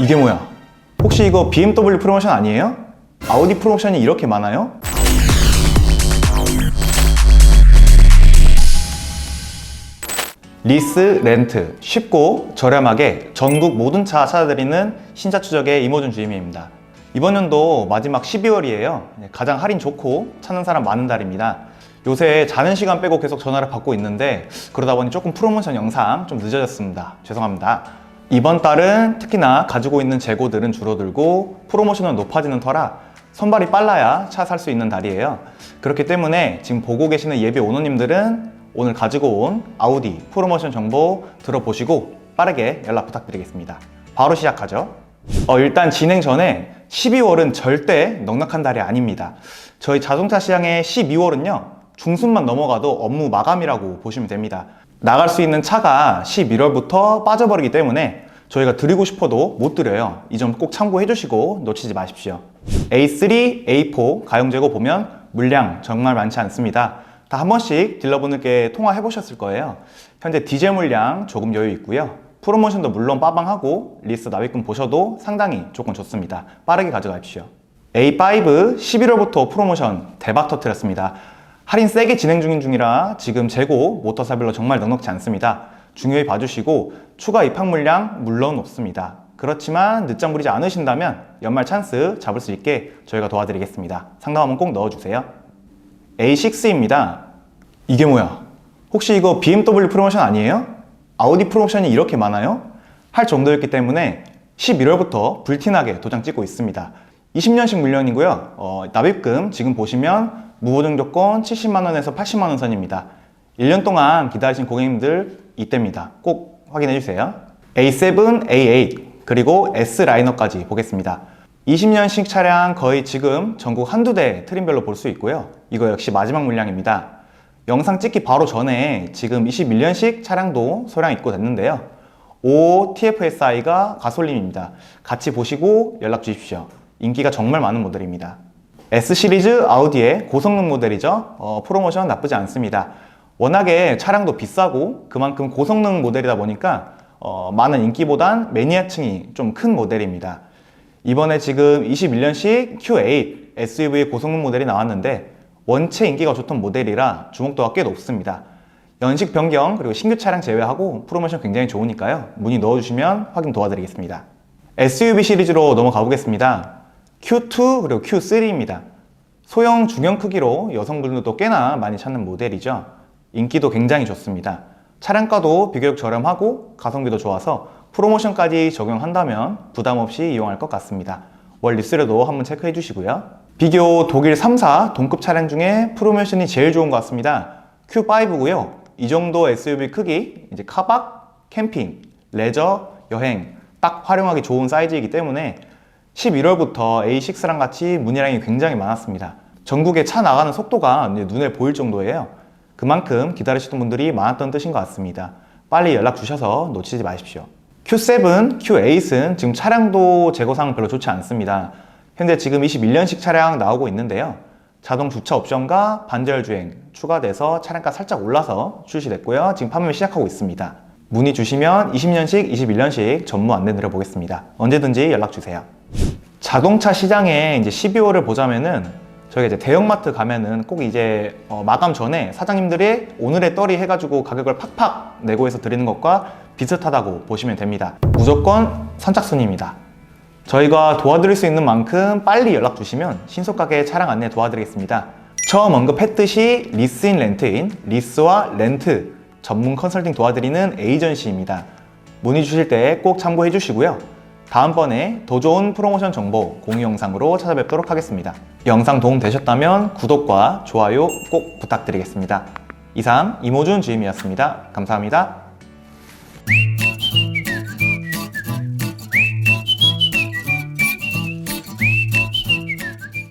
이게 뭐야? 혹시 이거 BMW 프로모션 아니에요? 아우디 프로모션이 이렇게 많아요? 리스 렌트 쉽고 저렴하게 전국 모든 차 찾아드리는 신차 추적의 이모준 주임입니다. 이번 연도 마지막 12월이에요. 가장 할인 좋고 찾는 사람 많은 달입니다. 요새 자는 시간 빼고 계속 전화를 받고 있는데 그러다 보니 조금 프로모션 영상 좀 늦어졌습니다. 죄송합니다. 이번 달은 특히나 가지고 있는 재고들은 줄어들고 프로모션은 높아지는 터라 선발이 빨라야 차 살 수 있는 달이에요. 그렇기 때문에 지금 보고 계시는 예비 오너님들은 오늘 가지고 온 아우디 프로모션 정보 들어보시고 빠르게 연락 부탁드리겠습니다. 바로 시작하죠. 어, 일단 진행 전에 12월은 절대 넉넉한 달이 아닙니다. 저희 자동차 시장의 12월은요, 중순만 넘어가도 업무 마감이라고 보시면 됩니다. 나갈 수 있는 차가 11월부터 빠져버리기 때문에 저희가 드리고 싶어도 못 드려요. 이 점 꼭 참고해 주시고 놓치지 마십시오. A3, A4 가용재고 보면 물량 정말 많지 않습니다. 다 한 번씩 딜러분들께 통화해 보셨을 거예요. 현재 디젤 물량 조금 여유 있고요. 프로모션도 물론 빠방하고 리스 납입금 보셔도 상당히 조건 좋습니다. 빠르게 가져가십시오. A5 11월부터 프로모션 대박 터뜨렸습니다. 할인 세게 진행 중인 중이라 지금 재고 모터사별로 정말 넉넉지 않습니다. 중요히 봐주시고 추가 입학 물량 물론 없습니다. 그렇지만 늦장 부리지 않으신다면 연말 찬스 잡을 수 있게 저희가 도와드리겠습니다. 상담하면 꼭 넣어주세요. A6입니다. 이게 뭐야? 혹시 이거 BMW 프로모션 아니에요? 아우디 프로모션이 이렇게 많아요? 할 정도였기 때문에 11월부터 불티나게 도장 찍고 있습니다. 20년식 물량이고요. 어, 납입금 지금 보시면 무보증 조건 70만원에서 80만원 선입니다. 1년 동안 기다리신 고객님들 이때입니다. 꼭 확인해 주세요. A7, A8 그리고 S 라이너까지 보겠습니다. 20년식 차량 거의 지금 전국 한두 대 트림별로 볼 수 있고요. 이거 역시 마지막 물량입니다. 영상 찍기 바로 전에 지금 21년식 차량도 소량 입고 됐는데요. 5 TFSI가 가솔린입니다. 같이 보시고 연락 주십시오. 인기가 정말 많은 모델입니다. S 시리즈 아우디의 고성능 모델이죠. 어, 프로모션 나쁘지 않습니다. 워낙에 차량도 비싸고 그만큼 고성능 모델이다 보니까 어, 많은 인기보단 매니아층이 좀 큰 모델입니다. 이번에 지금 21년식 Q8 SUV 고성능 모델이 나왔는데 원체 인기가 좋던 모델이라 주목도가 꽤 높습니다. 연식 변경 그리고 신규 차량 제외하고 프로모션 굉장히 좋으니까요. 문의 넣어주시면 확인 도와드리겠습니다. SUV 시리즈로 넘어가 보겠습니다. Q2 그리고 Q3입니다. 소형 중형 크기로 여성분들도 꽤나 많이 찾는 모델이죠. 인기도 굉장히 좋습니다. 차량가도 비교적 저렴하고 가성비도 좋아서 프로모션까지 적용한다면 부담 없이 이용할 것 같습니다. 월 리스료도 한번 체크해 주시고요. 비교 독일 3사 동급 차량 중에 프로모션이 제일 좋은 것 같습니다. Q5고요. 이 정도 SUV 크기, 이제 카박, 캠핑, 레저, 여행 딱 활용하기 좋은 사이즈이기 때문에 11월부터 A6랑 같이 문의량이 굉장히 많았습니다. 전국에 차 나가는 속도가 눈에 보일 정도예요. 그만큼 기다리시던 분들이 많았던 뜻인 것 같습니다. 빨리 연락 주셔서 놓치지 마십시오. Q7, Q8은 지금 차량도 재고상은 별로 좋지 않습니다. 현재 지금 21년식 차량 나오고 있는데요. 자동 주차 옵션과 반절 주행 추가돼서 차량가 살짝 올라서 출시됐고요. 지금 판매 시작하고 있습니다. 문의 주시면 20년식, 21년식 전무 안내 드려보겠습니다. 언제든지 연락 주세요. 자동차 시장에 이제 12월을 보자면은 저희가 이제 대형마트 가면은 꼭 이제 어, 마감 전에 사장님들이 오늘의 떨이 해가지고 가격을 팍팍 내고 해서 드리는 것과 비슷하다고 보시면 됩니다. 무조건 선착순입니다. 저희가 도와드릴 수 있는 만큼 빨리 연락 주시면 신속하게 차량 안내 도와드리겠습니다. 처음 언급했듯이 리스인 렌트인 리스와 렌트 전문 컨설팅 도와드리는 에이전시입니다. 문의 주실 때 꼭 참고해 주시고요. 다음번에 더 좋은 프로모션 정보 공유 영상으로 찾아뵙도록 하겠습니다. 영상 도움 되셨다면 구독과 좋아요 꼭 부탁드리겠습니다. 이상 이모준 주임이었습니다. 감사합니다.